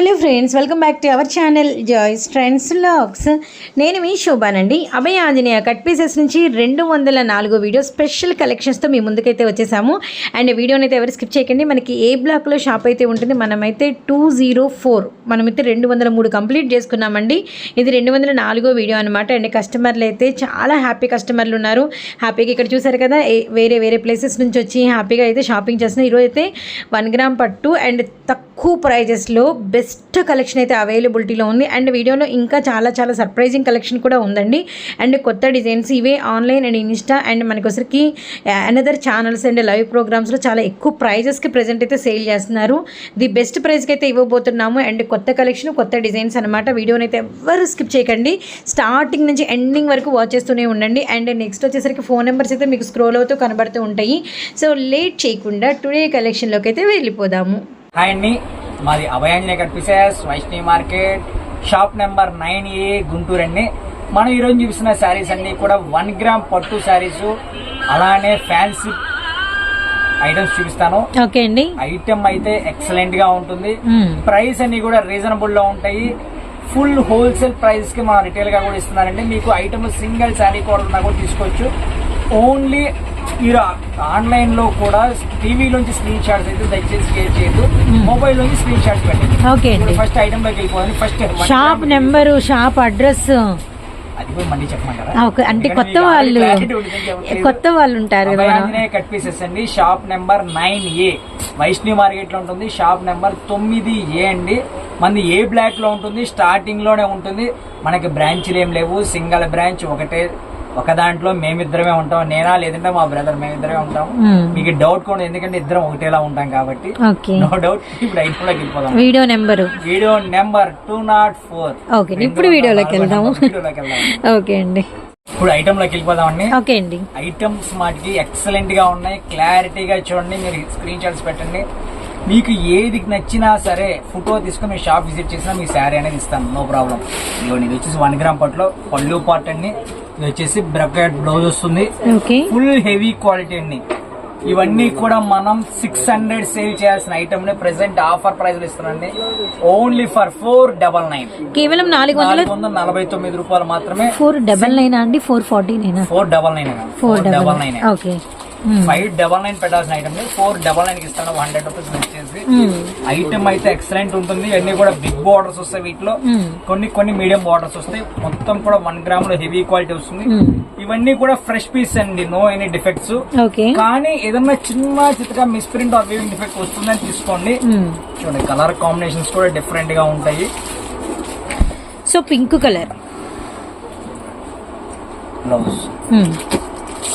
Hello friends welcome back to our channel Joys trends logs. నేను మీ శోభానండి. Abhaya Anjaneya cut pieces నుంచి రెండు వందల నాలుగు వీడియో స్పెషల్ కలెక్షన్స్తో మీ ముందుకైతే వచ్చేసాము. అండ్ వీడియోని అయితే ఎవరు స్కిప్ చేయకండి. మనకి ఏ బ్లాక్లో షాప్ అయితే ఉంటుంది మనమైతే టూ జీరో ఫోర్ మనమైతే రెండు వందల మూడు కంప్లీట్ చేసుకున్నామండి. ఇది రెండు వందల నాలుగో వీడియో అనమాట అండ్ కస్టమర్లు అయితే చాలా హ్యాపీ కస్టమర్లు ఉన్నారు. హ్యాపీగా ఇక్కడ చూసారు కదా వేరే వేరే ప్లేసెస్ నుంచి వచ్చి హ్యాపీగా అయితే షాపింగ్ చేస్తున్నారు. ఈరోజు అయితే వన్ గ్రామ్ పట్టు అండ్ తక్కువ ప్రైజెస్లో బెస్ట్ కలెక్షన్ అయితే అవైలబిలిటీలో ఉంది. అండ్ వీడియోలో ఇంకా చాలా చాలా సర్ప్రైజింగ్ కలెక్షన్ కూడా ఉందండి. అండ్ కొత్త డిజైన్స్ ఇవే ఆన్లైన్ అండ్ ఇన్స్టా అండ్ మనకొసరికి అనదర్ ఛానల్స్ అండ్ లైవ్ ప్రోగ్రామ్స్లో చాలా ఎక్కువ ప్రైజెస్కి ప్రజెంట్ అయితే సేల్ చేస్తున్నారు. ది బెస్ట్ ప్రైస్కి అయితే ఇవ్వబోతున్నాము. అండ్ కొత్త కలెక్షన్ కొత్త డిజైన్స్ అనమాట వీడియోని అయితే ఎవరు స్కిప్ చేయకండి. స్టార్టింగ్ నుంచి ఎండింగ్ వరకు వాచ్ చేస్తూనే ఉండండి. అండ్ నెక్స్ట్ వచ్చేసరికి ఫోన్ నెంబర్స్ అయితే మీకు స్క్రోల్ అవుతూ కనబడుతూ ఉంటాయి. సో లేట్ చేయకుండా టుడే కలెక్షన్లోకి అయితే వెళ్ళిపోదాము. హాయ్ అండి. మాది Abhayanjaneya కనిపిసేస్ Vaishnavi market. Shop number nine A Guntur అండి. మనం ఈరోజు చూపిస్తున్న శారీస్ అన్ని కూడా వన్ గ్రామ్ పట్టు శారీస్ అలానే ఫ్యాన్సీ ఐటమ్స్ చూపిస్తాను. ఓకే అండి. ఐటమ్ అయితే ఎక్సలెంట్గా ఉంటుంది. ప్రైస్ అన్ని కూడా రీజనబుల్లో ఉంటాయి. ఫుల్ హోల్సేల్ ప్రైస్కి మన రిటైల్గా కూడా ఇస్తున్నారండి. మీకు ఐటమ్ సింగిల్ శారీ కూడా ఉన్నా కూడా తీసుకోవచ్చు. ఓన్లీ మీరు ఆన్లైన్లో కూడా టీవీ నుంచి స్క్రీన్ షాట్స్ అయితే దయచేసి షేర్ చేయొద్దు. మొబైల్ నుంచి స్క్రీన్ షాట్స్ పెట్టండి. ఓకే అండి. ఫస్ట్ ఐటమ్లోకి వెళ్ళిపోవాలి. First shop number shop address. Okay. అంటే కొత్త వాళ్ళు. కొత్త వాళ్ళు ఉంటారు కట్ పీసెస్ అండి. Shop number nine A Vaishnavi మార్కెట్లో ఉంటుంది. షాప్ నెంబర్ తొమ్మిది ఏ అండి. మనది ఏ బ్లాక్లో ఉంటుంది. స్టార్టింగ్లోనే ఉంటుంది. మనకి బ్రాంచ్లు ఏం లేవు. సింగల్ బ్రాంచ్ ఒకటే ఒక దాంట్లో మేమిద్దరమే ఉంటాం. నేనా లేదంటే మా బ్రదర్ మేమిద్దరమే ఉంటాం. మ్మ్. మీకు డౌట్ కూడా ఎందుకంటే ఇద్దరం ఒకటేలా ఉంటాం కాబట్టి. నో డౌట్ ఇప్పుడు ఐటమ్లోకి వెళ్ళిపోదాం. Video number video number two nought four okay ఇప్పుడు వీడియోలోకి వెళ్దాము. వెళ్దాం ఓకే అండి. ఇప్పుడు ఐటమ్లోకి వెళ్ళిపోదామండి. ఓకే అండి. ఐటమ్స్ మాటికి ఎక్సలెంట్గా ఉన్నాయి. క్లారిటీగా చూడండి. మీరు స్క్రీన్ షాట్స్ పెట్టండి. మీకు ఏది నచ్చినా సరే ఫోటో తీసుకుని మీరు షాప్ విజిట్ చేసినా మీ శారీ అనేది ఇస్తాను నో ప్రాబ్లం ఇదిగోండి ఇది వచ్చేసి వన్ గ్రామ్ పట్లో పళ్ళు పార్ట్ అండి ఇది వచ్చేసి బ్రకెట్ బ్లౌజ్ వస్తుంది. ఫుల్ హెవీ క్వాలిటీ అండి. ఇవన్నీ కూడా మనం సిక్స్ హండ్రెడ్ సేల్ చేయాల్సిన ఐటమ్ని ప్రెసెంట్ ఆఫర్ ప్రైస్లో ఇస్తున్నాండి only for four double nine కేవలం నాలుగు వందల నలభై తొమ్మిది రూపాయలు మాత్రమే ఫోర్ డబల్ నైన్ అండి? Four forty nine four double nine four double nine okay five double nine పెట్టాల్సిన ఐటమ్ ఫోర్ డబల్ నైన్ ఇస్తాను. హండ్రెడ్ రూపీస్ వచ్చేసి ఐటమ్ అయితే ఎక్సలెంట్ ఉంటుంది. అన్ని కూడా బిగ్ బార్డర్స్ వస్తాయి వీటిలో. కొన్ని కొన్ని మీడియం బార్డర్స్ వస్తాయి. మొత్తం కూడా వన్ గ్రామ్లో హెవీ క్వాలిటీ వస్తుంది. ఇవన్నీ కూడా ఫ్రెష్ పీస్ అండి. నో ఎనీ డిఫెక్ట్స్ కానీ ఏదన్నా చిన్న చిత్తగా మిస్ప్రింట్ ఆర్ వేవింగ్ డిఫెక్ట్ వస్తుందని తీసుకోండి. చూడండి కలర్ కాంబినేషన్స్ కూడా డిఫరెంట్గా ఉంటాయి. So pink colour blouse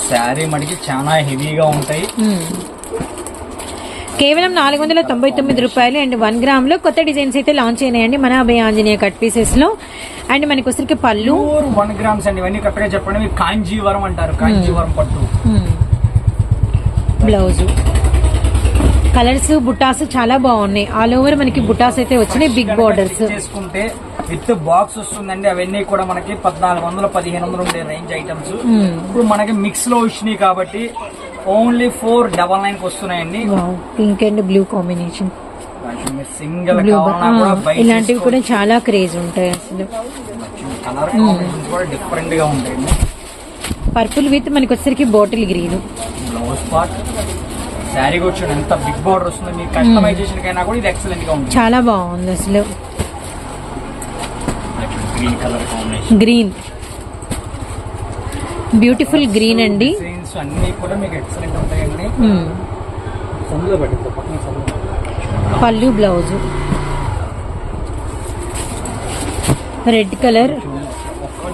sari మడికి చాలా హెవీగా ఉంటాయి. కేవలం నాలుగు వందల తొంభై తొమ్మిది రూపాయలు అండ్ వన్ గ్రామ్లో కొత్త డిజైన్స్ అయితే లాంచ్ అయినాయండి మన అభయ ఆంజనేయ కట్ పీసెస్లో అండ్ మనకి వచ్చరికి పళ్ళు. వన్ గ్రామ్స్ అండి ఇవన్నీ కరెక్ట్గా చెప్పండి. కాంజీవరం అంటారు కాంజీవరం పట్టు. బ్లౌజ్. కలర్స్ బుట్టాస్ చాలా బాగున్నాయి. ఆల్ ఓవర్ మనకి బుట్టాస్ అయితే వచ్చినాయి బిగ్ బార్డర్స్ చేసుకుంటే విత్ బాక్స్ వస్తుందండి. అవన్నీ కూడా మనకి పద్నాలుగు వందలు పదిహేను వందలు ఉండే రేంజ్ ఐటమ్స్ ఇప్పుడు మనకి మిక్స్లో వచ్చినాయి కాబట్టి ఓన్లీ ఫోర్ డబల్ నైన్ వస్తున్నాయండి. Pink and blue combination single ఇలాంటివి కూడా చాలా క్రేజ్ ఉంటాయి అసలు. కలర్ కాంబినేషన్స్ కూడా డిఫరెంట్గా ఉంటాయండి. పర్పుల్ విత్ మనకి వచ్చరికి bottle green blouse part sari చూడండి ఎంత బిగ్ బార్డర్ వస్తుంది కస్టమైజేషన్ కైనా కూడా ఇది ఎక్సలెంట్గా ఉంటుంది. చాలా బాగుంది అసలు. Green colour combination green beautiful green అండి. డిజైన్స్ అన్ని కూడా మీకు ఎక్సలెంట్ ఉంటాయండి. మ్మ్. సందులో పెట్టింది పక్కన సందులో పళ్ళు బ్లౌజ్ రెడ్ కలర్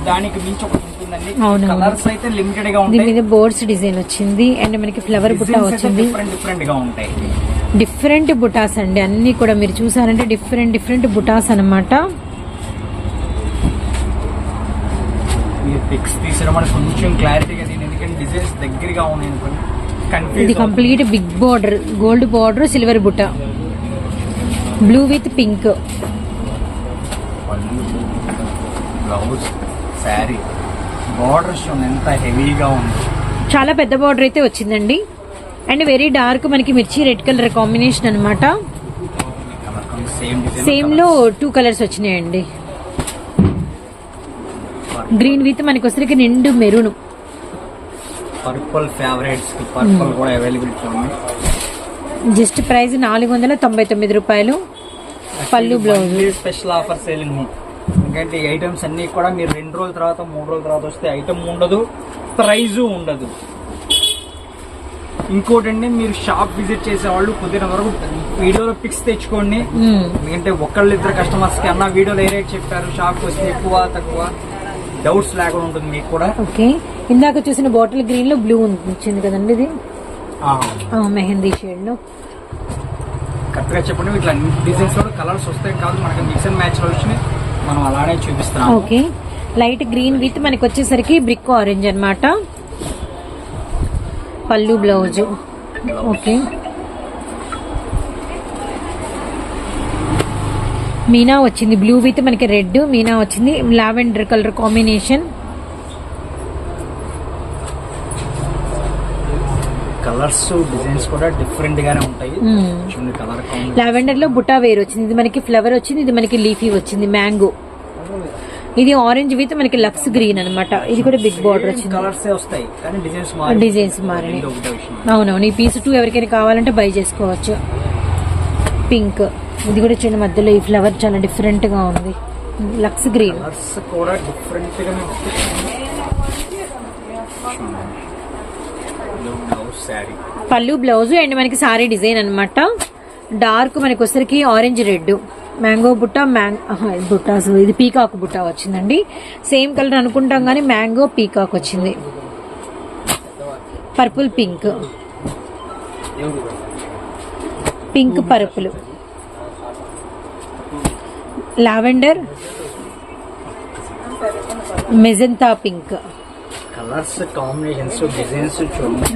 దానికి మించి ఒకటి ఉంటుందండి అవునవును. కలర్స్ అయితే లిమిటెడ్గా దీని ఉంటాయి మీద బోర్డ్స్ డిజైన్ వచ్చింది. అండ్ మనకి ఫ్లవర్ బుట్ట వచ్చింది. డిఫరెంట్ డిఫరెంట్గా ఉంటాయి. డిఫరెంట్ బుటాస్ అండి. అన్ని కూడా మీరు చూసారంటే డిఫరెంట్ డిఫరెంట్ బుటాస్ అన్నమాట. మీరు పిక్స్ తీసడం మనకు కొంచెం క్లారిటీగా దీని ఎందుకంటే డిజైన్స్ దగ్గరగా ఉన్నాయి అనుకోండి ఇది complete big border gold border silver బుట్ట. Blue with pink blouse sari ఎంత హెవీగా ఉంది. చాలా పెద్ద బార్డర్ అయితే వచ్చిందండి. అండ్ వెరీ డార్క్ మనకి మిర్చి రెడ్ కలర్ కాంబినేషన్ అనమాట సేమ్లో టూ కలర్స్ వచ్చినాయండి. గ్రీన్ విత్ మనకి వచ్చరికి నిండు మెరూన్. పర్పుల్ ఫేవరెట్స్ పర్పుల్ కూడా అవైలబిలిటీ ఉన్నాయి జస్ట్ ప్రైస్ నాలుగు వందల తొంభై తొమ్మిది రూపాయలు. పళ్ళు బ్లౌజ్ స్పెషల్ ఆఫర్ సేల్ అండి ఎందుకంటే ఈ ఐటమ్స్ అన్ని కూడా మీరు రెండు రోజుల తర్వాత మూడు రోజుల తర్వాత వస్తే ఐటమ్ ఉండదు ప్రైజు ఉండదు. ఇంకోటండి మీరు షాప్ విజిట్ చేసే వాళ్ళు కుదిరిన వరకు వీడియోలో పిక్స్ తెచ్చుకోండి. ఎందుకంటే ఒకళ్ళు ఇద్దరు కస్టమర్స్కి అన్న వీడియోలో ఏ రేట్ చెప్పారు షాప్ వస్తే ఎక్కువ తక్కువ డౌట్స్ లేకుండా ఉంటుంది మీకు కూడా. ఓకే. ఇందాక చూసిన బాటిల్ గ్రీన్లో బ్లూ వచ్చింది కదండి ఇది? మెహందీ షేడ్లో. కరెక్ట్గా చెప్పండి ఇట్లా డిజైన్స్లో కలర్స్ వస్తాయి. కాదు మనకి మిక్స్ అండ్ మ్యాచ్ వచ్చినాయి. మనం అలానే చూపిస్తున్నాం ఓకే. లైట్ గ్రీన్ విత్ మనకి వచ్చేసరికి బ్రిక్ ఆరెంజ్ అనమాట పళ్ళు బ్లౌజ్. ఓకే. మీనా వచ్చింది. బ్లూ విత్ మనకి రెడ్ మీనా వచ్చింది. Lavender colour combination. Colours designs కూడా డిఫరెంట్ గానే ఉంటాయి. చూడండి కలర్ లావెండర్లో బుటా వేర్ వచ్చింది. ఇది మనకి ఫ్లవర్ వచ్చింది. ఇది మనకి లీఫీ వచ్చింది. మ్యాంగో. ఇది ఆరెంజ్ విత్ మనకి లక్స్ గ్రీన్ అన్నమాట. ఇది కూడా బిగ్ బార్డర్ వచ్చింది. కలర్స్ వస్తాయి కానీ డిజైన్స్ మారినాయి అవునవును. ఈ పీస్ టూ ఎవరికైనా కావాలంటే బై చేసుకోవచ్చు. పింక్ ఇది కూడా చిన్న మధ్యలో ఈ ఫ్లవర్ చాలా డిఫరెంట్గా ఉంది. Lux green. కూడా డిఫరెంట్ గానే ఉంటాయి బ్లౌజ్ శారీ. పళ్ళు బ్లౌజ్ అండ్ మనకి సారీ డిజైన్ అన్నమాట. డార్క్ మనకి వచ్చరికి ఆరెంజ్ రెడ్ మ్యాంగో బుట్ట మ్యాంగ్ బుట్ట ఇది పీకాక్ బుట్ట వచ్చిందండి. సేమ్ కలర్ అనుకుంటాం కానీ మ్యాంగో పీకాక్ వచ్చింది. Purple pink. Pink purple. Lavender. Magenta pink. Colours combinations designs చూడండి.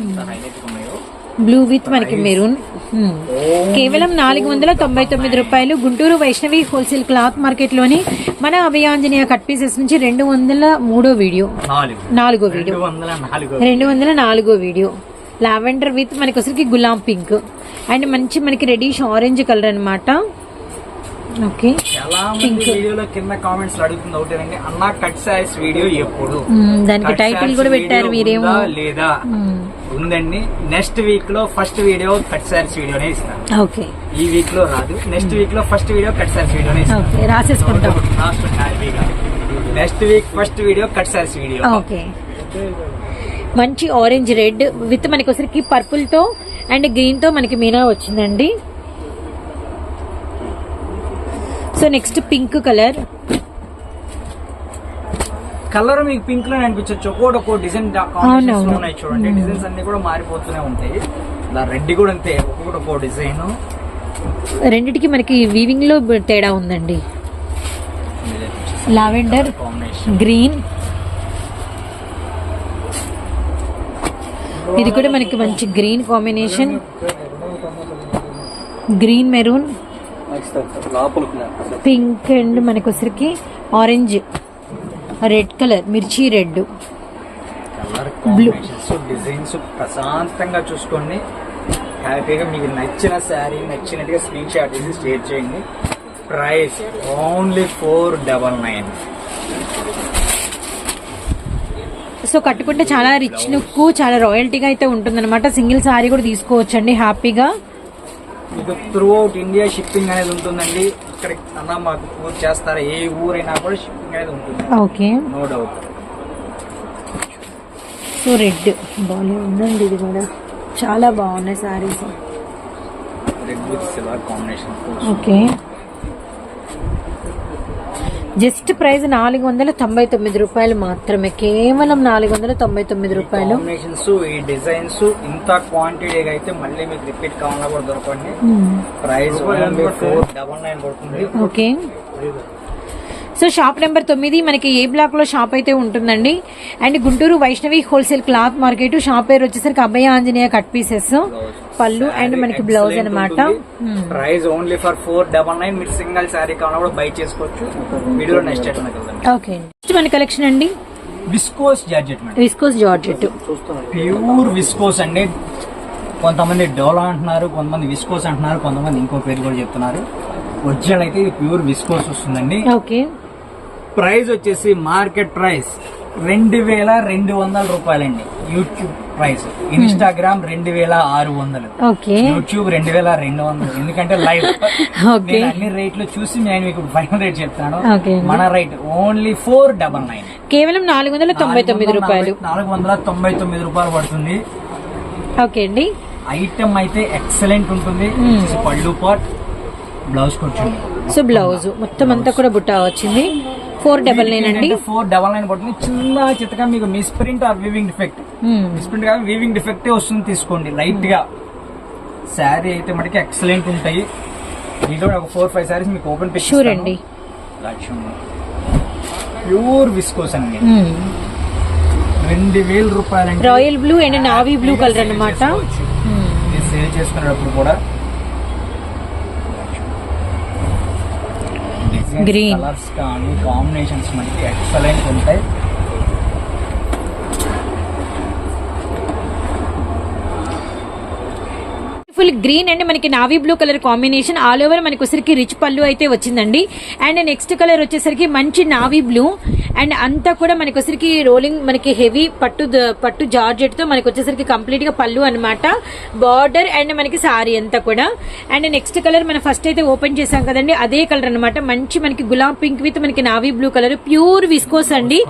బ్లూ విత్ మనకి మెరూన్. కేవలం నాలుగు వందల తొంభై తొమ్మిది రూపాయలు గుంటూరు వైష్ణవి హోల్సేల్ క్లాత్ మార్కెట్లోని మన అభయాంజనేయ కట్ పీసెస్ నుంచి రెండు వందల మూడో వీడియో. నాలుగు. వీడియో. రెండు వందల నాలుగు వీడియో. లావెండర్ విత్ మనకి వచ్చరికి గులాం పింక్ అండ్ మంచి మనకి రెడీష్ ఆరెంజ్ కలర్ అన్నమాట. ఓకే చాలా మంది వీడియోలో కింద కామెంట్స్ అడుగుతుంది ఒకటేనండి అన్న కట్ సారీస్ వీడియో ఎప్పుడు? మ్మ్, దానికి టైటిల్ కూడా పెట్టారు మీరేమో. లేదా? మ్మ్, ఉందండి. నెక్స్ట్ వీక్లో ఫస్ట్ వీడియో కట్ సారీస్ వీడియోనే ఇస్తాను. ఓకే. ఈ వీక్లో రాదు. నెక్స్ట్ వీక్లో ఫస్ట్ వీడియో కట్ సారీస్ వీడియోనే ఇస్తాను. Okay రాసేసుకుంటాం. Next week. First video cut saris video okay. మంచి ఆరెంజ్ రెడ్ విత్ మనకి వచ్చరికి పర్పుల్తో అండ్ గ్రీన్తో మనకి మీనా వచ్చిందండి. So next pink colour colour మీకు పింక్లో అనిపించవచ్చు ఒక్కోటి ఒక్కో డిజైన్. ఉన్నాయి చూడండి. డిజైన్స్ అన్ని కూడా మారిపోతూనే ఉంటాయి. ఇలా రెడ్ కూడా అంతే ఒక్కొక్కటి ఒక్కో డిజైన్ రెండిటికి మనకి వీవింగ్లో తేడా ఉందండి. లావెండర్ గ్రీన్ ఇది కూడా మనకి మంచి green combination green maroon pink and మనకి వచ్చరికి ఆరెంజ్ రెడ్ కలర్ మిర్చి రెడ్. కాంబినేషన్స్ డిజైన్స్ ప్రశాంతంగా చూసుకోండి. హ్యాపీగా మీకు నచ్చిన శారీ నచ్చినట్టుగా స్క్రీన్ షాట్ తీసి షేర్ చేయండి. Price only four double nine so కట్టుకుంటే చాలా రిచ్ లుక్ చాలా రాయల్టీగా అయితే ఉంటుందన్నమాట. సింగిల్ సారీ కూడా తీసుకోవచ్చండి హ్యాపీగా మీకు త్రూ అవుట్ ఇండియా షిప్పింగ్ అనేది ఉంటుందండి. ఇక్కడ అన్న మాకు ఊరు చేస్తారా? ఏ ఊరైనా కూడా షిప్పింగ్ అనేది ఉంటుంది. Okay. No doubt so red. బాగానే ఉందండి ఇది కూడా. చాలా బాగున్నాయి saris. Red with silver combination okay. Just price నాలుగు వందల తొంభై తొమ్మిది రూపాయలు మాత్రమే. కేవలం నాలుగు వందల తొంభై తొమ్మిది రూపాయలు. కాంబినేషన్స్ ఈ డిజైన్స్ ఇంత క్వాంటిటీ అయితే మళ్ళీ మీకు రిపీట్ కావాలన్నా కూడా దొరకండి. ప్రైస్ డబల్ నైన్ పడుతుంది ఓకే సో షాప్ నెంబర్ తొమ్మిది మనకి ఏ బ్లాక్లో షాప్ అయితే ఉంటుందండి? And Guntur Vaishnavi wholesale cloth market shop పేరు వచ్చేసరికి అభయ ఆంజనేయ కట్ పీసెస్ పళ్ళు అండ్ మనకి బ్లౌజ్ అనమాట price only for four double nine మీరు సింగిల్ శారీ కావాలన్నా కూడా బై చేసుకోవచ్చు. వీడియో నెక్స్ట్ ఓకే నెక్స్ట్ మన కలెక్షన్ అండి? Viscose georgette viscose georgette pure viscose అండి. కొంతమంది డోలా అంటున్నారు కొంతమంది విస్కోస్ అంటున్నారు కొంతమంది ఇంకో పేరు కూడా చెప్తున్నారు. ఒరిజినల్ అయితే ఇది ప్యూర్ విస్కోస్ వస్తుందండి. ఓకే ప్రైస్ వచ్చేసి మార్కెట్ ప్రైస్ రెండు వేల రెండు వందల రూపాయలండి. YouTube price. ఇన్స్టాగ్రామ్ రెండు వేల ఆరు వందలు. యూట్యూబ్ రెండు వేల రెండు వందలు. ఎందుకంటే లైవ్. నేను అన్ని రేట్లు చూసి నేను మీకు ఫైనల్ రేట్ చెప్తాను. మన rate only four double nine. కేవలం నాలుగు వందల తొంభై తొమ్మిది రూపాయలు. నాలుగు వందల తొంభై తొమ్మిది రూపాయలు పడుతుంది. ఓకే అండి. ఐటమ్ అయితే ఎక్సలెంట్ ఉంటుంది. Hmm. పళ్ళు పాట్ బ్లౌజ్ కూర్చోండి సో బ్లౌజ్. మొత్తం అంతా కూడా బుట్ట వచ్చింది. ఫోర్ డబల్ నైన్ అండి. ఫోర్ డబల్ నైన్ పడుతుంది. చిన్న చిత్తగా మీకు misprint or weaving defect మ్మ్. మిస్ ప్రింట్ కాదు వీవింగ్ డిఫెక్టే వస్తుంది తీసుకోండి లైట్గా శారీ అయితే మనకి ఎక్సలెంట్ ఉంటాయి. దీంట్లో ఒక ఫోర్ ఫైవ్ శారీస్ మీకు ఓపెన్ షూర్ అండి. ప్యూర్ విస్కోస్ అండి. మ్మ్. రెండు వేల రూపాయలండి. Royal blue and navy blue colour. మీరు సేల్ చేసుకునేటప్పుడు కూడా Green. కలర్స్ కానీ కాంబినేషన్స్ మనకి ఎక్సలెంట్ ఉంటాయి ఫుల్ గ్రీన్ అండ్ మనకి navy blue colour combination all over మనకి వచ్చరికి రిచ్ పళ్ళు అయితే వచ్చిందండి. అండ్ నెక్స్ట్ కలర్ వచ్చేసరికి మంచి నావీ బ్లూ. అండ్ అంతా కూడా మనకి వచ్చరికి రోలింగ్ మనకి హెవీ పట్టు పట్టు జార్జెట్తో మనకి వచ్చేసరికి కంప్లీట్గా పళ్ళు అన్నమాట. బార్డర్ అండ్ మనకి సారీ అంతా కూడా. అండ్ నెక్స్ట్ కలర్ మనం ఫస్ట్ అయితే ఓపెన్ చేసాం కదండి అదే కలర్ అన్నమాట. మంచి మనకి గులాబ్ పింక్ విత్ మనకి navy blue colour pure viscose అండి.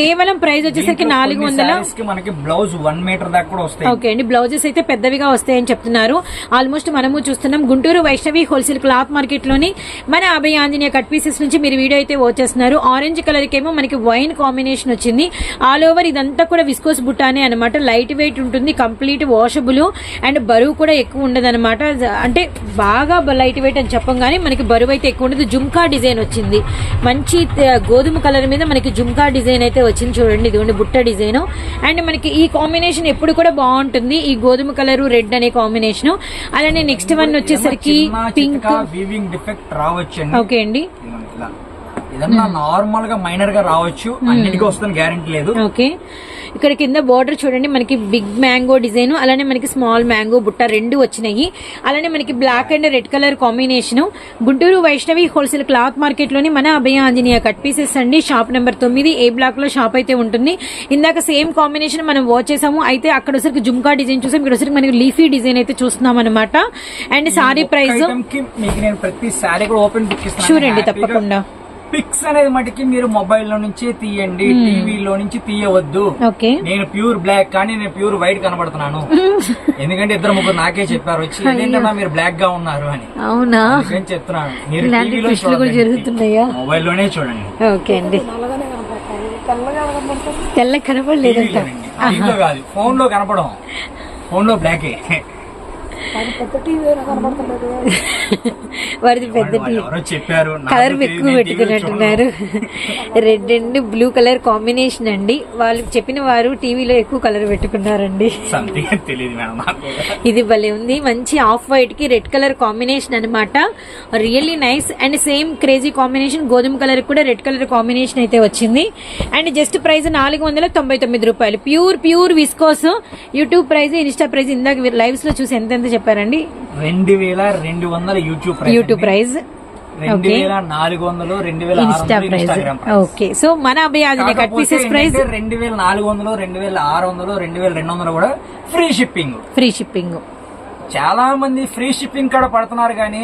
కేవలం ప్రైస్ వచ్చేసరికి నాలుగు వందల మనకి బ్లౌజ్ వన్ మీటర్ దాకా కూడా వస్తాయి. ఓకే అండి బ్లౌజెస్ అయితే పెద్దవిగా వస్తాయని చెప్తున్నారు. ఆల్మోస్ట్ మనము చూస్తున్నాం గుంటూరు వైష్ణవి హోల్సేల్ క్లాత్ మార్కెట్లోని మన అభయ ఆంజనేయ కట్ పీసెస్ నుంచి మీరు వీడియో అయితే వచ్చేస్తున్నారు. ఆరెంజ్ కలర్ కేమో మనకి వైన్ కాంబినేషన్ వచ్చింది. ఆల్ ఓవర్ ఇదంతా కూడా విస్కోస్ బుట్టానే అనమాట లైట్ వెయిట్ ఉంటుంది కంప్లీట్ వాషబుల్ అండ్ బరువు కూడా ఎక్కువ ఉండదన్నమాట. అంటే బాగా లైట్ వెయిట్ అని చెప్పం కానీ మనకి బరువు అయితే ఎక్కువ ఉండదు. జుమ్కా డిజైన్ వచ్చింది. మంచి గోధుమ కలర్ మీద మనకి జుమ్కా డిజైన్ అయితే వచ్చింది చూడండి. ఇదిగోండి బుట్ట డిజైన్. అండ్ మనకి ఈ కాంబినేషన్ ఎప్పుడు కూడా బాగుంటుంది. ఈ గోధుమ కలర్ రెడ్ అనే కాంబినేషన్. అలానే నెక్స్ట్ వన్ వచ్చేసరికి పింక్ వీవింగ్ డిఫెక్ట్ రావచ్చండి. ఓకే అండి. ఇలా. ఏదన్నా నార్మల్గా మైనర్గా రావచ్చు. అన్నిటికీ వస్తుందని గ్యారంటీ లేదు. ఓకే. ఇక్కడ కింద బార్డర్ చూడండి. మనకి బిగ్ మ్యాంగో డిజైన్ అలానే మనకి స్మాల్ మ్యాంగో బుట్ట రెండు వచ్చినాయి. అలానే మనకి black and red colour combination. Guntur Vaishnavi wholesale cloth మార్కెట్లోని మన అభయ ఆంజనేయ కట్ పీసెస్ అండి. షాప్ నెంబర్ తొమ్మిది ఏ బ్లాక్లో షాప్ అయితే ఉంటుంది. ఇందాక సేమ్ కాంబినేషన్ మనం వాచ్ చేసాము. అయితే అక్కడ వచ్చరికి జుమ్కా డిజైన్ చూసాం. ఇక్కడ వచ్చరికి మనకి లీఫీ డిజైన్ అయితే చూస్తున్నాం అనమాట అండ్ సారీ ప్రైస్ అండి, తప్పకుండా. పిక్స్ అనేది మటుకి మీరు మొబైల్లో నుంచే తీయండి టీవీలో నుంచి తీయవద్దు. ఓకే. నేను ప్యూర్ బ్లాక్ కానీ నేను ప్యూర్ వైట్ కనబడుతున్నాను. ఎందుకంటే ఇద్దరు ముగ్గురు నాకే చెప్పారు వచ్చి ఏంటన్నా మీరు బ్లాక్గా ఉన్నారు అని. అవునా? చెప్తున్నాను. మీరు టీవీలో జరుగుతున్నాయా? మొబైల్లోనే చూడండి. ఓకే అండి. తెల్ల కాదు ఫోన్లో కనపడం ఫోన్లో బ్లాకే. వారిది పెద్ద చెప్పారు కలర్ ఎక్కువ నేను పెట్టుకున్నట్టున్నారు. Red and blue colour combination అండి. వాళ్ళు చెప్పిన వారు టీవీలో ఎక్కువ కలర్ పెట్టుకున్నారండి. ఇది భలే ఉంది. మంచి ఆఫ్ వైట్కి రెడ్ కలర్ కాంబినేషన్ అన్నమాట. Really nice and same crazy combination గోధుమ కలర్ కూడా రెడ్ కలర్ కాంబినేషన్ అయితే వచ్చింది. అండ్ జస్ట్ ప్రైస్ నాలుగు వందల తొంభై తొమ్మిది రూపాయలు. Pure pure viscose YouTube price insta price ఇందాక లైవ్స్లో చూసి ఎంత ఎంత చెప్పారండి? రెండు వేల రెండు వందల యూట్యూబ్ యూట్యూబ్. ప్రైస్ రెండు వేల నాలుగు వందలు రెండు వేల ఇన్స్టా ఓకే సో మన అభయాదిని కట్ పీసెస్ ప్రైస్ రెండు వేల నాలుగు వందలు రెండు వేల ఆరు వందలు రెండు వేల రెండు వందలు కూడా ఫ్రీ షిప్పింగ్ ఫ్రీ షిప్పింగ్ చాలా మంది ఫ్రీ షిప్పింగ్ కూడా పడుతున్నారు కానీ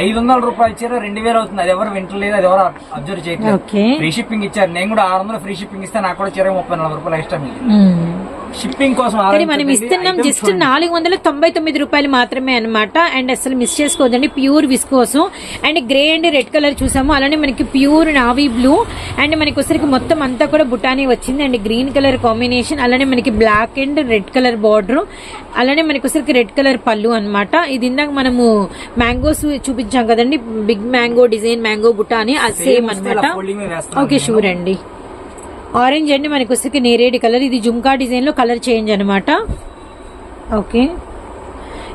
ఐదు వందల రూపాయలు చీర రెండు వేలు అవుతుంది. అది ఎవరు వింటలేదు అది ఎవరు అబ్జర్వ్ చేయట్లేదు. ఫ్రీ షిప్పింగ్ ఇచ్చారు. నేను కూడా ఆరు వందలు ఫ్రీ షిప్పింగ్ ఇస్తే నాకు కూడా చీర ముప్పై నాలుగు రూపాయలు మిగిలింది. షిప్పింగ్ కోసం కానీ మనం. ఇస్తున్నాం జస్ట్. నాలుగు వందల తొంభై తొమ్మిది రూపాయలు మాత్రమే అన్నమాట. అండ్ అసలు మిస్ చేసుకోవద్దండి. Pure viscose and grey and red colour చూసాము. అలానే మనకి ప్యూర్ నావీ బ్లూ అండ్ మనకి వచ్చరికి మొత్తం అంతా కూడా బుటానీ వచ్చింది. అండ్ గ్రీన్ కలర్ కాంబినేషన్ అలానే మనకి black and red colour border అలానే మనకి వచ్చరికి రెడ్ కలర్ పళ్ళు అన్నమాట. ఇది ఇందాక మనము మ్యాంగోస్ చూపించాం కదండి. బిగ్ మ్యాంగో డిజైన్ మ్యాంగో బుటాని అది సేమ్ వస్తే వేస్తున్నాను ఓకే. షూర్ అండి. ఆరెంజ్ అండి మనకి వచ్చేసి నేరేడి కలర్. ఇది జుమ్కా డిజైన్లో కలర్ చేంజ్ అనమాట ఓకే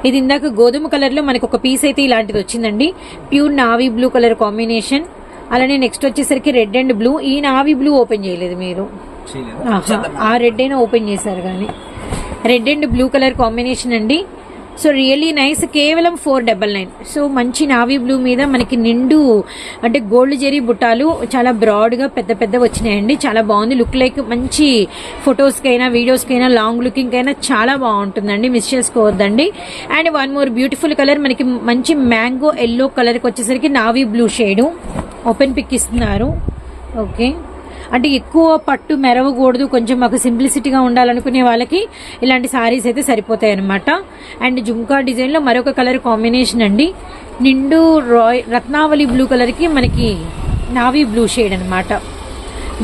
ఇది ఇందాక గోధుమ కలర్లో మనకి ఒక పీస్ అయితే ఇలాంటిది వచ్చిందండి. Pure navy blue colour combination అలానే నెక్స్ట్ వచ్చేసరికి రెడ్ అండ్ బ్లూ ఈ నావీ బ్లూ ఓపెన్ చేయలేదు మీరు. ఆ రెడ్ అయినా ఓపెన్ చేశారు కానీ. Red and blue colour combination అండి. సో రియల్లీ నైస్ కేవలం ఫోర్ డబల్ నైన్ సో మంచి నావీ బ్లూ మీద మనకి నిండు అంటే గోల్డ్ జెరీ బుట్టాలు చాలా బ్రాడ్గా పెద్ద పెద్ద వచ్చినాయండి. చాలా బాగుంది. లుక్ లైక్ మంచి ఫొటోస్కైనా వీడియోస్కైనా లాంగ్ లుకింగ్ అయినా చాలా బాగుంటుందండి. మిస్ చేసుకోవద్దండి. And one more beautiful colour మనకి మంచి మ్యాంగో ఎల్లో కలర్కి వచ్చేసరికి navy blue shade open pic ఇస్తున్నారు. ఓకే అంటే ఎక్కువ పట్టు మెరవకూడదు కొంచెం మాకు సింప్లిసిటీగా ఉండాలనుకునే వాళ్ళకి ఇలాంటి సారీస్ అయితే సరిపోతాయి అనమాట అండ్ జుంకా డిజైన్లో మరొక కలర్ కాంబినేషన్ అండి. నిండు రాయ్ రత్నావళి బ్లూ కలర్కి మనకి నావీ బ్లూ షేడ్ అనమాట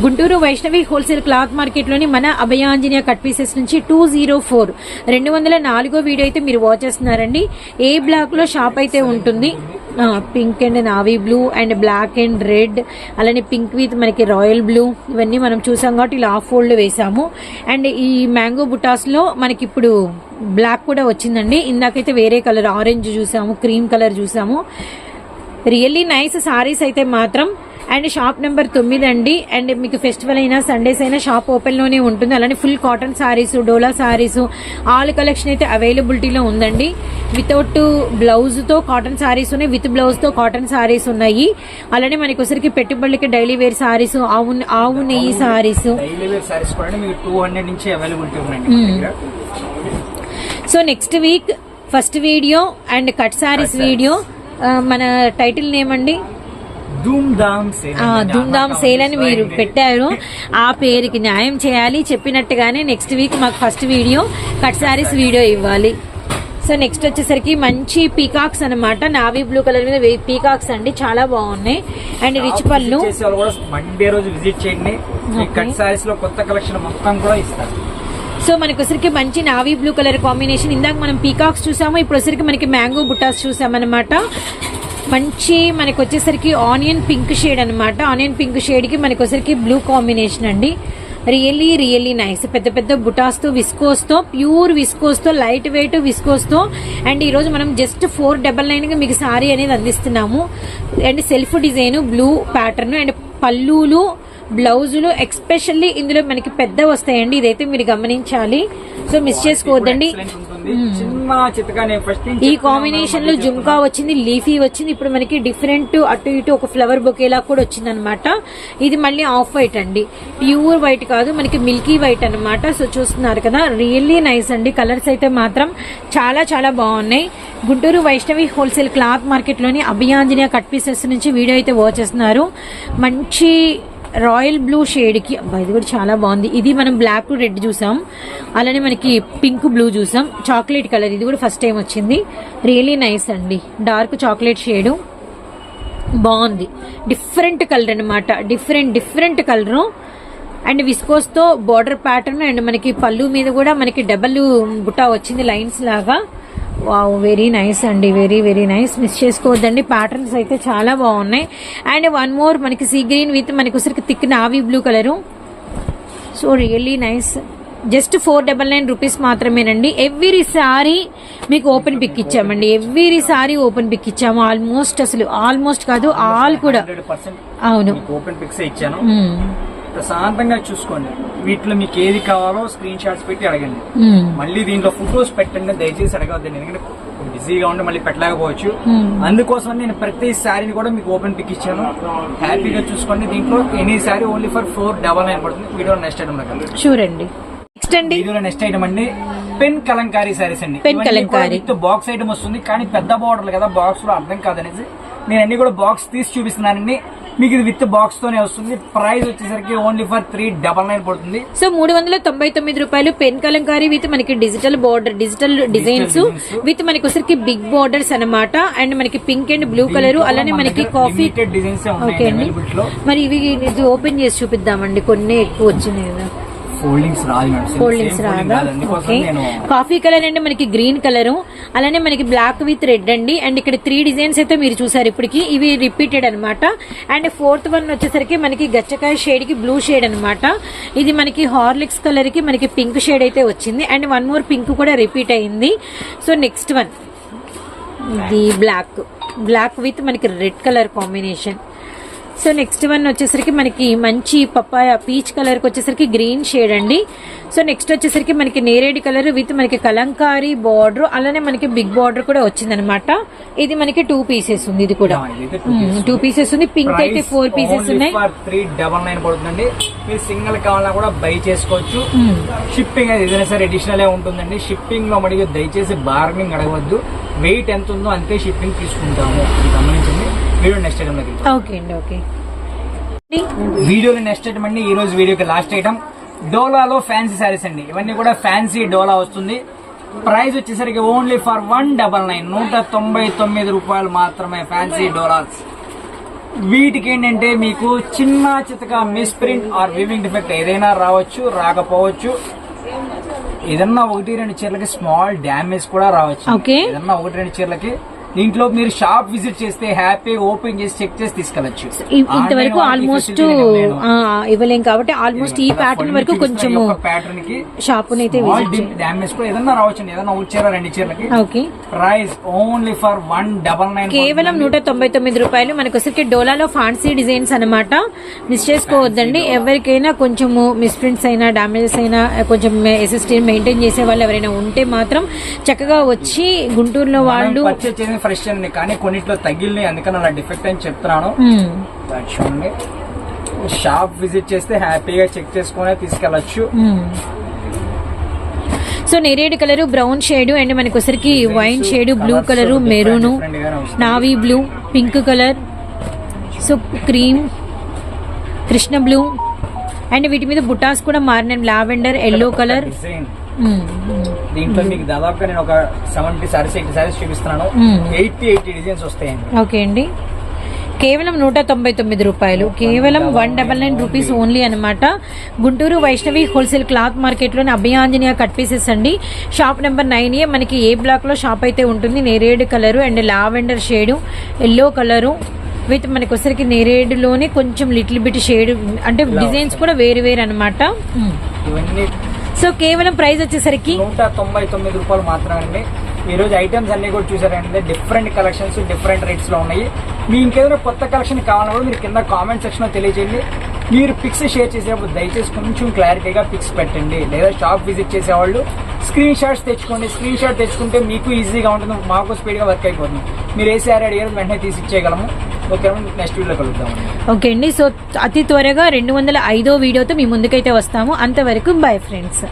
గుంటూరు వైష్ణవి హోల్సేల్ క్లాత్ మార్కెట్లోని మన అభయాంజనేయ కట్ పీసెస్ నుంచి టూ జీరో ఫోర్ రెండు వందల నాలుగో వీడియో అయితే మీరు వాచ్ చేస్తున్నారండి. ఏ బ్లాక్లో షాప్ అయితే ఉంటుంది? Pink and navy blue and black and red అలానే పింక్ విత్ మనకి రాయల్ బ్లూ ఇవన్నీ మనం చూసాం కాబట్టి ఇలా ఆఫ్ ఫోల్డ్ వేసాము. అండ్ ఈ మ్యాంగో బుటాస్లో మనకి ఇప్పుడు బ్లాక్ కూడా వచ్చిందండి. ఇందాకైతే వేరే కలర్ ఆరెంజ్ చూసాము క్రీమ్ కలర్ చూసాము. రియల్లీ నైస్ సారీస్ అయితే మాత్రం అండ్ షాప్ నెంబర్ తొమ్మిది అండి. అండ్ మీకు ఫెస్టివల్ అయినా సండేస్ అయినా షాప్ ఓపెన్లోనే ఉంటుంది. అలానే ఫుల్ కాటన్ సారీస్ డోలా సారీస్ ఆల్ కలెక్షన్ అయితే అవైలబిలిటీలో ఉందండి. వితౌట్ బ్లౌజ్తో కాటన్ సారీస్ ఉన్నాయి. విత్ బ్లౌజ్తో కాటన్ సారీస్ ఉన్నాయి. అలానే మనకి ఒకసారికి పెట్టుబడులకి డైలీ వేర్ సారీస్ ఆవు ఆవు నెయ్యి సారీస్. డైలీ వేర్ సారీస్ కూడా మీకు టూ హండ్రెడ్ నుంచి అవైలబిలిటీ ఉన్నాయండి మన దగ్గర. So next week first video and cut sarees video. మన టైటిల్ నేమ్ అండి ధూమ్ధామ్ సేల్ అని మీరు. పెట్టారు. ఆ పేరుకి న్యాయం చేయాలి. చెప్పినట్టుగానే నెక్స్ట్ వీక్ మాకు first video cut sarees video ఇవ్వాలి. సో నెక్స్ట్ వచ్చేసరికి మంచి పీకాక్స్ అన్నమాట. నావీ బ్లూ కలర్ మీద పీకాక్స్ అండి. చాలా బాగున్నాయి. అండ్ రిచ్ పళ్ళు. మండే రోజు విజిట్ చేయండి. కట్ సారీస్లో కొత్త కలెక్షన్ మొత్తం కూడా ఇస్తారు. సో మనకి వచ్చరికి మంచి నావీ బ్లూ కలర్ కాంబినేషన్ ఇందాక మనం పీకాక్స్ చూసాము. ఇప్పుడు వచ్చరికి మనకి మ్యాంగో బుటాస్ చూసామన్నమాట. మంచి మనకి వచ్చేసరికి ఆనియన్ పింక్ షేడ్ అన్నమాట. ఆనియన్ పింక్ షేడ్కి మనకి వచ్చరికి బ్లూ కాంబినేషన్ అండి. Really really nice. పెద్ద పెద్ద బుటాస్తో విస్కోస్తో ప్యూర్ విస్కోస్తో లైట్ వెయిట్ విస్కోస్తో అండ్ ఈ రోజు మనం జస్ట్ ఫోర్ డబల్ నైన్గా మీకు సారీ అనేది అందిస్తున్నాము. And self design blue pattern. And పళ్ళులు బ్లౌజులు ఎక్స్పెషల్లీ ఇందులో మనకి పెద్ద వస్తాయండి. ఇదైతే మీరు గమనించాలి. సో మిస్ చేసుకోవద్దండి. Excellent ఉంటుంది చిన్న చిత్తగా నేను ఫస్ట్ ఈ కాంబినేషన్లో జుమ్కా వచ్చింది లీఫీ వచ్చింది. ఇప్పుడు మనకి డిఫరెంట్ అటు ఇటు ఒక ఫ్లవర్ బొకేలా కూడా వచ్చింది అనమాట ఇది మళ్ళీ ఆఫ్ వైట్ అండి. ప్యూర్ వైట్ కాదు మనకి మిల్కీ వైట్ అన్నమాట. సో చూస్తున్నారు కదా రియల్లీ నైస్ అండి. కలర్స్ అయితే మాత్రం చాలా చాలా బాగున్నాయి. గుంటూరు వైష్ణవి హోల్సేల్ క్లాత్ మార్కెట్లోని అభియాంజనేయ కట్ పీసెస్ నుంచి వీడియో అయితే వాచ్ చేస్తున్నారు. మంచి రాయల్ బ్లూ షేడ్కి అబ్బా ఇది కూడా చాలా బాగుంది. ఇది మనం బ్లాక్ రెడ్ చూసాం. అలానే మనకి పింక్ బ్లూ చూసాం. Chocolate colour. ఇది కూడా ఫస్ట్ టైం వచ్చింది. రియలీ నైస్ అండి. Dark chocolate shade. బాగుంది. డిఫరెంట్ కలర్ అన్నమాట. డిఫరెంట్ డిఫరెంట్ కలరు అండ్ విస్కోస్తో బార్డర్ ప్యాటర్న్ అండ్ మనకి పళ్ళు మీద కూడా మనకి డబల్ బుట్టా వచ్చింది. లైన్స్ లాగా. వావ్ వెరీ నైస్ అండి వెరీ వెరీ నైస్. మిస్ చేసుకోవద్దండి ప్యాటర్న్స్ అయితే చాలా బాగున్నాయి. అండ్ వన్ మోర్ మనకి సీ గ్రీన్ విత్ మనకి ఒకసారి thick navy blue colour so really nice just four double nine rupees మాత్రమేనండి. ఎవ్రీ సారీ మీకు ఓపెన్ పిక్ ఇచ్చామండి. ఎవ్రీ సారీ ఓపెన్ పిక్ ఇచ్చాము. ఆల్మోస్ట్ అసలు ఆల్మోస్ట్ కాదు ఆల్ కూడా. అవును. ఓపెన్ పిక్స్ ఇచ్చాను. మ్మ్. ప్రశాంతంగా చూసుకోండి. వీటిలో మీకు ఏది కావాలో స్క్రీన్ షాట్స్ పెట్టి అడగండి. మళ్ళీ దీంట్లో ఫొటోస్ పెట్టండి దయచేసి అడగవద్దండి. ఎందుకంటే బిజీగా ఉంటే మళ్ళీ పెట్టలేకపోవచ్చు. అందుకోసం నేను ప్రతి శారీని కూడా మీకు ఓపెన్ పిక్ ఇచ్చాను. హ్యాపీగా చూసుకోండి. దీంట్లో any sari only for four double nine పడుతుంది. వీడియో నెక్స్ట్ ఐటమ్ షూర్ అండి నెక్స్ట్ అండి. వీడియోలో నెక్స్ట్ ఐటమ్ అండి. పెన్ కలంకారీ సారీస్ అండి. పెన్ కలంకారీ. బాక్స్ ఐటమ్ వస్తుంది. కానీ పెద్ద బార్డర్ కదా బాక్స్లో అర్థం కాదనేసి నేను అన్ని కూడా బాక్స్ తీసి చూపిస్తున్నానండి. మీకు ఇది విత్ బాక్స్ తోనే వస్తుంది. ప్రైస్ వచ్చేసరికి only for three double nine పడుతుంది. సో మూడు వందల తొంభై తొమ్మిది రూపాయలు పెన్ కలంకారీ విత్ మనకి digital border digital designs. With మనకి వచ్చరికి బిగ్ బోర్డర్స్ అన్నమాట. అండ్ మనకి పింక్ అండ్ బ్లూ కలర్ అలానే మనకి కాఫీ డిజైన్స్ ఓకే అండి. మరి ఇవి ఇది ఓపెన్ చేసి చూపిద్దామండి. కొన్ని ఎక్కువ వచ్చినాయి కదా. ఫోల్డింగ్స్ రాదు? ఫోల్డింగ్స్ రాదా ఓకే కాఫీ కలర్ అండి మనకి గ్రీన్ కలర్ అలానే మనకి బ్లాక్ విత్ రెడ్ అండి. అండ్ ఇక్కడ త్రీ డిజైన్స్ అయితే మీరు చూసారు ఇప్పటికి. ఇవి రిపీటెడ్ అన్నమాట. అండ్ ఫోర్త్ వన్ వచ్చేసరికి మనకి గచ్చకాయ షేడ్కి బ్లూ షేడ్ అన్నమాట. ఇది మనకి హార్లిక్స్ కలర్కి మనకి పింక్ షేడ్ అయితే వచ్చింది. అండ్ వన్ మోర్ పింక్ కూడా రిపీట్ అయింది. సో నెక్స్ట్ వన్ ఇది బ్లాక్ బ్లాక్ విత్ మనకి red colour combination so next one వచ్చేసరికి మనకి మంచి పప్పాయ పీచ్ కలర్కి వచ్చేసరికి గ్రీన్ షేడ్ అండి. సో నెక్స్ట్ వచ్చేసరికి మనకి నేరేడు కలర్ విత్ మనకి కలంకారీ బార్డర్ అలానే మనకి బిగ్ బార్డర్ కూడా వచ్చిందనమాట ఇది మనకి టూ పీసెస్ ఉంది ఇది కూడా. Two pieces. ఉంది. పింక్ అయితే ఫోర్ పీసెస్ ఉన్నాయి. త్రీ డబల్ నైన్ పడుతుందండి. మీరు సింగిల్ కావాలన్నా కూడా బై చేసుకోవచ్చు. షిప్పింగ్ అది ఏదైనా సరే అడిషనల్ ఉంటుందండి. షిప్పింగ్లో మనకి దయచేసి బార్గెనింగ్ అడగవద్దు. వెయిట్ ఎంత ఉందో అంతే షిప్పింగ్ తీసుకుంటాము. గమనించండి. వీడియో నెక్స్ట్ ఐటమ్ దగ్గర ఓకే అండి ఓకే వీడియోలో నెక్స్ట్ ఐటమ్ అండి ఈ రోజు వీడియోకి లాస్ట్ ఐటమ్ డోలాలో ఫ్యాన్సీ శారీస్ అండి. ఇవన్నీ కూడా ఫ్యాన్సీ డోలా వస్తుంది. ప్రైస్ వచ్చేసరికి only for one double nine నూట తొంభై తొమ్మిది రూపాయలు మాత్రమే ఫ్యాన్సీ డోలాస్. వీటికి ఏంటంటే మీకు చిన్న చితక misprint or weaving defect ఏదైనా రావచ్చు రాకపోవచ్చు. ఏదన్నా ఒకటి రెండు చీరలకి స్మాల్ డ్యామేజ్ కూడా రావచ్చు. ఏదన్నా ఒకటి రెండు చీరలకి దీంట్లో మీరు షాప్ విజిట్ చేస్తే హ్యాపీగా ఓపెన్ చేసి చెక్ చేసి తీసుకెళ్ళచ్చు. ఇంతవరకు ఆల్మోస్ట్ ఇవ్వలేం కాబట్టి ఆల్మోస్ట్ ఈ ప్యాటర్న్ వరకు కొంచెము ప్యాటర్న్కి షాప్ డ్యామేజ్ కూడా ఏదన్నా రావచ్చు ఏదన్నా చీర రెండు చీరలకి okay. Price only for one double nine కేవలం నూట తొంభై తొమ్మిది రూపాయలు. మనకు వచ్చరికి డోలాలో ఫాన్సీ డిజైన్స్ అన్నమాట. మిస్ చేసుకోవద్దండి. ఎవరికైనా కొంచెము మిస్ప్రింట్స్ అయినా డామేజెస్ అయినా కొంచెం ఎస్ఎస్టీ మెయింటైన్ చేసే వాళ్ళు ఎవరైనా ఉంటే మాత్రం చక్కగా వచ్చి గుంటూరులో వాళ్ళు ఫ్రెష్ అండి కానీ కొన్నిట్లో తగిలినాయి. అందుకని అలా డిఫెక్ట్ అని చెప్తున్నాను. చూడండి షాప్ విజిట్ చేస్తే హ్యాపీగా చెక్ చేసుకుని తీసుకెళ్ళచ్చు. సో నేరేడు కలర్ బ్రౌన్ షేడ్ అండ్ మనకి వచ్చరికి wine shade blue colour maroon navy blue pink colour so cream Krishna blue and వీటి మీద బుటాస్ కూడా మారిన లావెండర్ ఎల్లో కలర్ దీంట్లో మీకు దాదాపుగా నేను ఒక సెవెంటీ సారీస్ ఎయిటీ సారీస్ చూపిస్తున్నాను. ఎయిటీ ఎయిటీ డిజైన్స్ వస్తాయండి. ఓకే అండి. కేవలం నూట తొంభై తొమ్మిది రూపాయలు. కేవలం one double nine rupees only అనమాట గుంటూరు వైష్ణవి హోల్సేల్ క్లాత్ మార్కెట్లోని అభయాంజనేయ కట్ పీసెస్ అండి. షాప్ నెంబర్ నైన్ ఏ మనకి ఏ బ్లాక్లో షాప్ అయితే ఉంటుంది నేరేడు colour and lavender shade yellow colour. With మనకి వచ్చరికి నేరేడులోనే కొంచెం లిటిల్ బిట్ షేడ్ అంటే డిజైన్స్ కూడా వేరు వేరు అనమాట సో కేవలం ప్రైస్ వచ్చేసరికి నూట తొంభై తొమ్మిది రూపాయలు మాత్రమే. అండి ఈ రోజు ఐటమ్స్ అన్ని కూడా చూసారంటే డిఫరెంట్ కలెక్షన్స్ డిఫరెంట్ రేట్స్లో ఉన్నాయి. మీ ఇంకేదైనా కొత్త కలెక్షన్ కావాలన్నా కూడా మీరు కింద కామెంట్ సెక్షన్లో తెలియజేయండి. మీరు పిక్స్ షేర్ చేసేటప్పుడు దయచేసి కొంచెం క్లారిటీగా పిక్స్ పెట్టండి. లేదా షాప్ విజిట్ చేసేవాళ్ళు స్క్రీన్ షాట్స్ తెచ్చుకోండి. స్క్రీన్ షాట్ తెచ్చుకుంటే మీకు ఈజీగా ఉంటుంది. మాకు స్పీడ్గా వర్క్ అయిపోతుంది. మీరు ఏ సారీ అడిగారు వెంటనే తీసి ఇచ్చేయగలము ఓకే అండి. సో అతి త్వరగా రెండు వందల ఐదో వీడియోతో మీ ముందుకైతే వస్తాము. అంతవరకు బై ఫ్రెండ్స్.